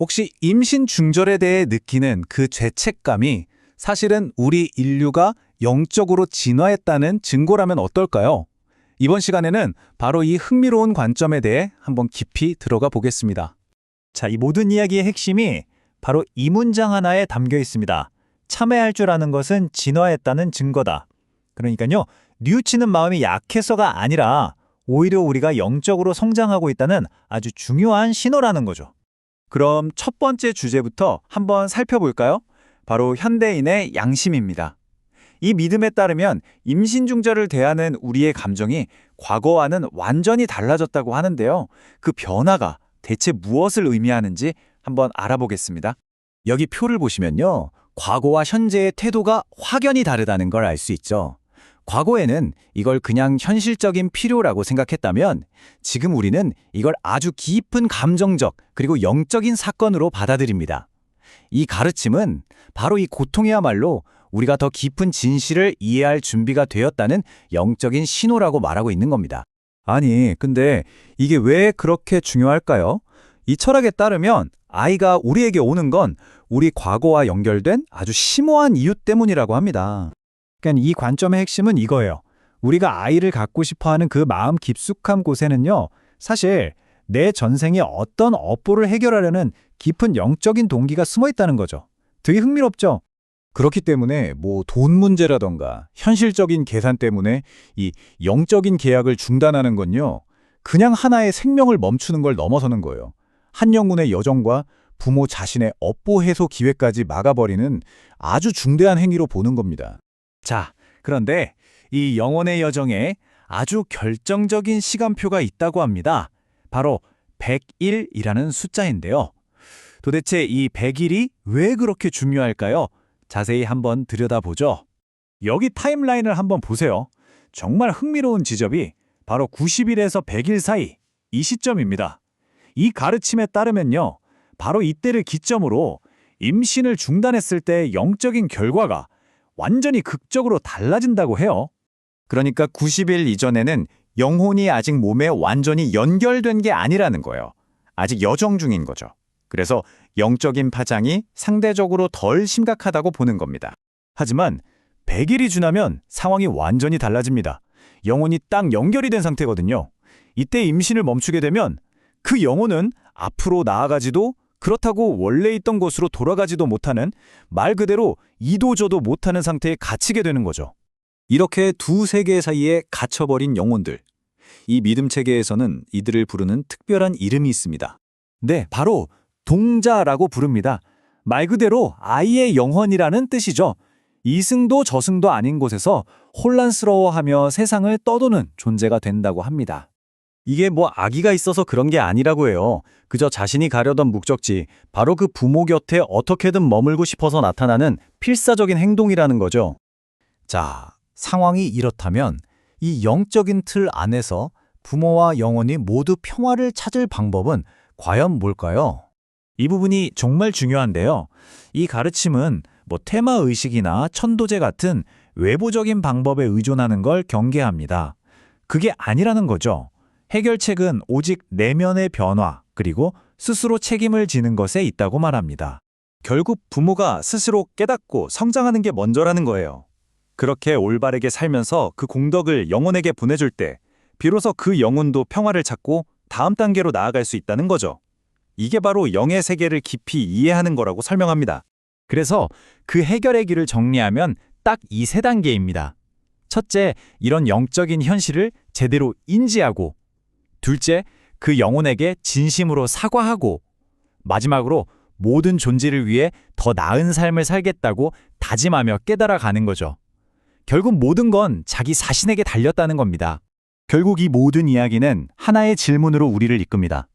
혹시 임신 중절에 대해 느끼는 그 죄책감이 사실은 우리 인류가 영적으로 진화했다는 증거라면 어떨까요? 이번 시간에는 바로 이 흥미로운 관점에 대해 한번 깊이 들어가 보겠습니다. 자, 이 모든 이야기의 핵심이 바로 이 문장 하나에 담겨 있습니다. 참회할 줄 아는 것은 진화했다는 증거다. 그러니까요, 뉘우치는 마음이 약해서가 아니라 오히려 우리가 영적으로 성장하고 있다는 아주 중요한 신호라는 거죠. 그럼 첫 번째 주제부터 한번 살펴볼까요? 바로 현대인의 양심입니다. 이 믿음에 따르면 임신 중절을 대하는 우리의 감정이 과거와는 완전히 달라졌다고 하는데요. 그 변화가 대체 무엇을 의미하는지 한번 알아보겠습니다. 여기 표를 보시면요. 과거와 현재의 태도가 확연히 다르다는 걸 알 수 있죠. 과거에는 이걸 그냥 현실적인 필요라고 생각했다면 지금 우리는 이걸 아주 깊은 감정적 그리고 영적인 사건으로 받아들입니다. 이 가르침은 바로 이 고통이야말로 우리가 더 깊은 진실을 이해할 준비가 되었다는 영적인 신호라고 말하고 있는 겁니다. 아니, 근데 이게 왜 그렇게 중요할까요? 이 철학에 따르면 아이가 우리에게 오는 건 우리 과거와 연결된 아주 심오한 이유 때문이라고 합니다. 그러니까 이 관점의 핵심은 이거예요. 우리가 아이를 갖고 싶어 하는 그 마음 깊숙한 곳에는요, 사실 내 전생에 어떤 업보를 해결하려는 깊은 영적인 동기가 숨어 있다는 거죠. 되게 흥미롭죠? 그렇기 때문에 뭐 돈 문제라던가 현실적인 계산 때문에 이 영적인 계약을 중단하는 건요. 그냥 하나의 생명을 멈추는 걸 넘어서는 거예요. 한 영혼의 여정과 부모 자신의 업보 해소 기회까지 막아버리는 아주 중대한 행위로 보는 겁니다. 자, 그런데 이 영혼의 여정에 아주 결정적인 시간표가 있다고 합니다. 바로 100일이라는 숫자인데요. 도대체 이 100일이 왜 그렇게 중요할까요? 자세히 한번 들여다보죠. 여기 타임라인을 한번 보세요. 정말 흥미로운 지점이 바로 90일에서 100일 사이 이 시점입니다. 이 가르침에 따르면요. 바로 이때를 기점으로 임신을 중단했을 때 영적인 결과가 완전히 극적으로 달라진다고 해요. 그러니까 90일 이전에는 영혼이 아직 몸에 완전히 연결된 게 아니라는 거예요. 아직 여정 중인 거죠. 그래서 영적인 파장이 상대적으로 덜 심각하다고 보는 겁니다. 하지만 100일이 지나면 상황이 완전히 달라집니다. 영혼이 딱 연결이 된 상태거든요. 이때 임신을 멈추게 되면 그 영혼은 앞으로 나아가지도 그렇다고 원래 있던 곳으로 돌아가지도 못하는 말 그대로 이도저도 못하는 상태에 갇히게 되는 거죠. 이렇게 두 세계 사이에 갇혀버린 영혼들. 이 믿음 체계에서는 이들을 부르는 특별한 이름이 있습니다. 네, 바로 동자라고 부릅니다. 말 그대로 아이의 영혼이라는 뜻이죠. 이승도 저승도 아닌 곳에서 혼란스러워하며 세상을 떠도는 존재가 된다고 합니다. 이게 뭐 아기가 있어서 그런 게 아니라고 해요. 그저 자신이 가려던 목적지, 바로 그 부모 곁에 어떻게든 머물고 싶어서 나타나는 필사적인 행동이라는 거죠. 자, 상황이 이렇다면 이 영적인 틀 안에서 부모와 영혼이 모두 평화를 찾을 방법은 과연 뭘까요? 이 부분이 정말 중요한데요. 이 가르침은 뭐 테마 의식이나 천도제 같은 외부적인 방법에 의존하는 걸 경계합니다. 그게 아니라는 거죠. 해결책은 오직 내면의 변화 그리고 스스로 책임을 지는 것에 있다고 말합니다. 결국 부모가 스스로 깨닫고 성장하는 게 먼저라는 거예요. 그렇게 올바르게 살면서 그 공덕을 영혼에게 보내줄 때 비로소 그 영혼도 평화를 찾고 다음 단계로 나아갈 수 있다는 거죠. 이게 바로 영의 세계를 깊이 이해하는 거라고 설명합니다. 그래서 그 해결의 길을 정리하면 딱 이 세 단계입니다. 첫째, 이런 영적인 현실을 제대로 인지하고 둘째, 그 영혼에게 진심으로 사과하고 마지막으로 모든 존재를 위해 더 나은 삶을 살겠다고 다짐하며 깨달아 가는 거죠. 결국 모든 건 자기 자신에게 달렸다는 겁니다. 결국 이 모든 이야기는 하나의 질문으로 우리를 이끕니다.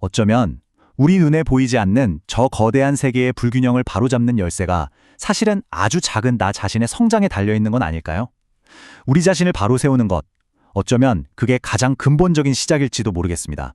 어쩌면 우리 눈에 보이지 않는 저 거대한 세계의 불균형을 바로잡는 열쇠가 사실은 아주 작은 나 자신의 성장에 달려있는 건 아닐까요? 우리 자신을 바로 세우는 것, 어쩌면 그게 가장 근본적인 시작일지도 모르겠습니다.